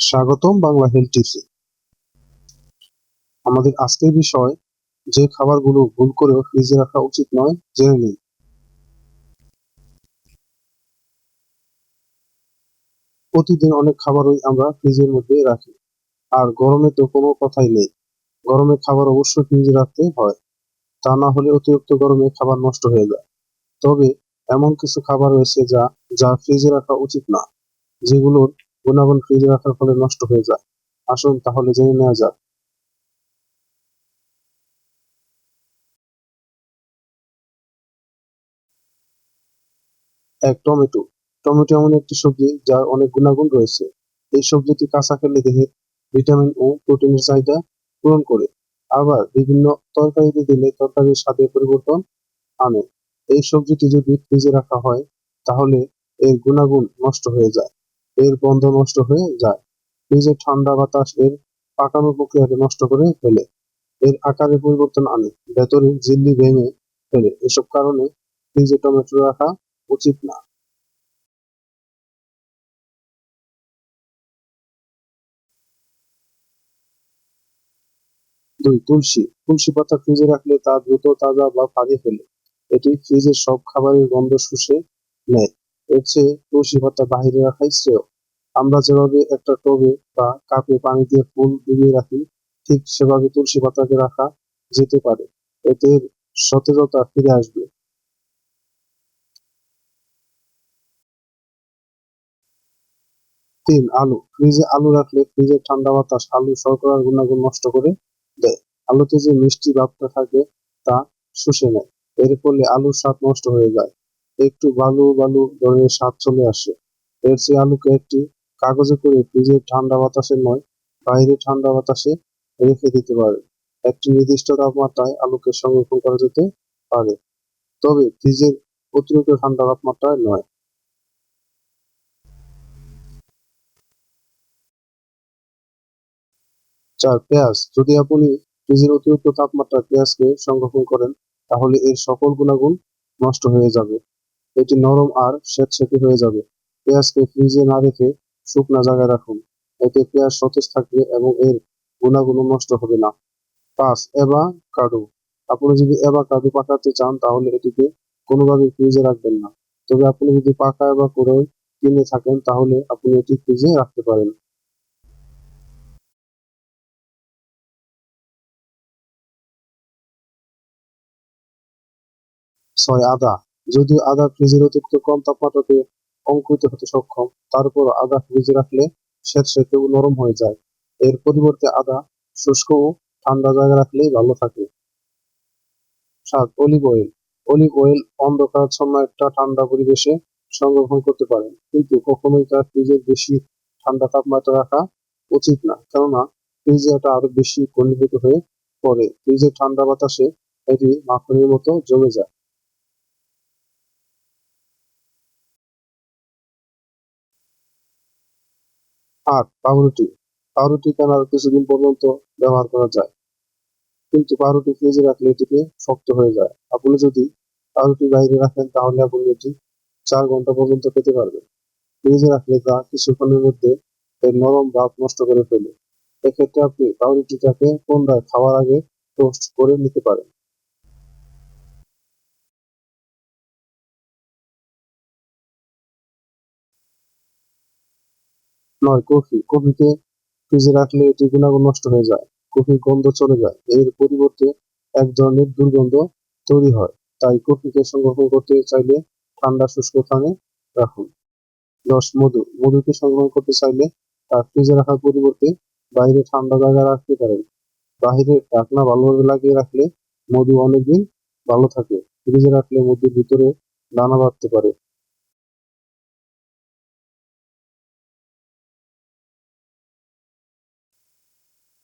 স্বাগতম বাংলা হেলথ টিপসে আমাদের আজকের বিষয়, যে খাবারগুলো ভুল করেও ফ্রিজে রাখা উচিত নয়, জেনে নিন। প্রতিদিন অনেক খাবারই আমরা ফ্রিজের মধ্যে রাখি, আর গরমে তো কোনো কথাই নেই। গরমে খাবার অবশ্যই ফ্রিজে রাখতে হয়, তা না হলে অতিরিক্ত গরমে খাবার নষ্ট হয়ে যায়। তবে এমন কিছু খাবার রয়েছে যা যা ফ্রিজে রাখা উচিত না, যেগুলোর গুণাগুণ ফ্রিজে রাখার ফলে নষ্ট হয়ে যায়। আসুন তাহলে জেনে নেওয়া যাক। এক টমেটো। টমেটো এমন একটি সবজি যার অনেক গুণাগুণ রয়েছে। এই সবজিটি কাঁচা খেলে দেহে ভিটামিন ও প্রোটিনের চাহিদা পূরণ করে। আবার বিভিন্ন তরকারিতে দিলে তরকারির স্বাদে পরিবর্তন আনে। এই সবজিটি যদি ফ্রিজে রাখা হয়, তাহলে এর গুণাগুণ নষ্ট হয়ে যায়। এর গন্ধ নষ্ট হয়ে যায়। ফ্রিজের ঠান্ডা বাতাস এর পাকানো প্রক্রিয়াকে নষ্ট করে ফেলে। এর আকারে পরিবর্তন আনে ভেতরে ঝিল্লি ভেঙে ফেলে। এসব কারণে ফ্রিজে টমেটো রাখা উচিত না। দুই, তুলসী। তুলসী পাতা ফ্রিজে রাখলে তা দ্রুত, তাজা বা হারিয়ে ফেলে। এটি ফ্রিজের সব খাবারের গন্ধ শুষে নেয়। এর চেয়ে তুলসী পাতা বাহিরে রাখাই শ্রেয় আমরা যেভাবে একটা টবে বা কাপে পানি দিয়ে ফুল ডুবিয়ে রাখি, ঠিক সেভাবে তুলসী পাতাকে রাখা যেতে পারে। এতে সতেজতা ফিরে আসবে। তিন, আলু। ফ্রিজে আলু রাখলে ফ্রিজের ঠান্ডা বাতাস আলু শর্করার গুণাগুণ নষ্ট করে দেয়। আলুতে যে মিষ্টি ভাবটা থাকে, তা শুষে নেয়। এর ফলে আলুর স্বাদ নষ্ট হয়ে যায়। একটু বালু বালু ধরনের স্বাদ চলে আসে। এর চেয়ে আলুকে একটি কাগজে করে ফ্রিজের ঠান্ডা বাতাসে নয়, বাইরে ঠান্ডা বাতাসে রেখে দিতে পারে। একটি নির্দিষ্ট তাপমাত্রায় আলুকে সংরক্ষণ করা যেতে পারে। তবে ফ্রিজের অতিরিক্ত ঠান্ডা তাপমাত্রায় নয়। চার, পেঁয়াজ। যদি আপনি ফ্রিজের অতিরিক্ত তাপমাত্রায় পেঁয়াজকে সংরক্ষণ করেন, তাহলে এর সকল গুণাগুণ নষ্ট হয়ে যাবে। এটি নরম আর স্যাঁতসেঁতে হয়ে যাবে। পেঁয়াজকে ফ্রিজে না রেখে শুকনা জায়গায় রাখুন। এতে পেঁয়াজ সতেজ থাকবে এবং এর গুণাগুণ নষ্ট হবে না। পাঁচ এবা কাডু আপনি যদি এবা কাডু পাকাতে চান, তাহলে এটিকে কোনোভাবে ফ্রিজে রাখবেন না। তবে আপনি যদি পাকা এবা করে কিনে থাকেন, তাহলে আপনি এটি ফ্রিজে রাখতে পারেন। ছয়, আদা। যদিও আদা ফ্রিজের অতিরিক্ত কম তাপমাত্রাতে অঙ্কুরিত হতে সক্ষম তারপর আদা ফ্রিজে রাখলে স্যাঁতসেঁতে ও নরম হয়ে যায়। এর পরিবর্তে আদা, শুষ্ক ও ঠান্ডা জায়গায় রাখলেই ভালো থাকে। সাত, অলিভ অয়েল। অলিভ অয়েল অন্ধকারাচ্ছন্ন একটা ঠান্ডা পরিবেশে সংরক্ষণ করতে পারেন কিন্তু কখনোই তার ফ্রিজের বেশি ঠান্ডা তাপমাত্রা রাখা উচিত না। কেননা, ফ্রিজে এটা আরও বেশি ঘনীভূত হয়ে পড়ে। ফ্রিজের ঠান্ডা বাতাসে এটি মাখনের মতো জমে যায়। আট পাউরুটি। পাউরুটি কেনার কিছুদিন পর্যন্ত ব্যবহার করা যায়। কিন্তু পাউরুটি ফ্রিজে রাখলে এটিকে শক্ত হয়ে যায়। আপনি যদি পাউরুটি বাইরে রাখেন, তাহলে আপনি এটি চার ঘণ্টা পর্যন্ত পেতে পারবেন। ফ্রিজে রাখলে তা কিছুক্ষণের মধ্যে এর নরম ভাব নষ্ট করে ফেলে। এক্ষেত্রে আপনি পাউরুটিটাকে পুনরায় খাওয়ার আগে টোস্ট করে নিতে পারেন। নয়, কফি। কফিকে ফ্রিজে রাখলে এটি গুণাগুণ নষ্ট হয়ে যায়। কফির গন্ধ চলে যায়। এর পরিবর্তে এক ধরনের দুর্গন্ধ তৈরি হয়। তাই কফিকে সংরক্ষণ করতে চাইলে ঠান্ডা, শুষ্ক স্থানে রাখুন। দশ, মধু। মধুকে সংরক্ষণ করতে চাইলে তা ফ্রিজে রাখার পরিবর্তে বাইরে ঠান্ডা জায়গায় রাখতে পারেন। বাহিরে ঢাকনা ভালোভাবে লাগিয়ে রাখলে মধু অনেকদিন ভালো থাকে। ফ্রিজে রাখলে মধুর ভিতরে দানা বাঁধতে পারে।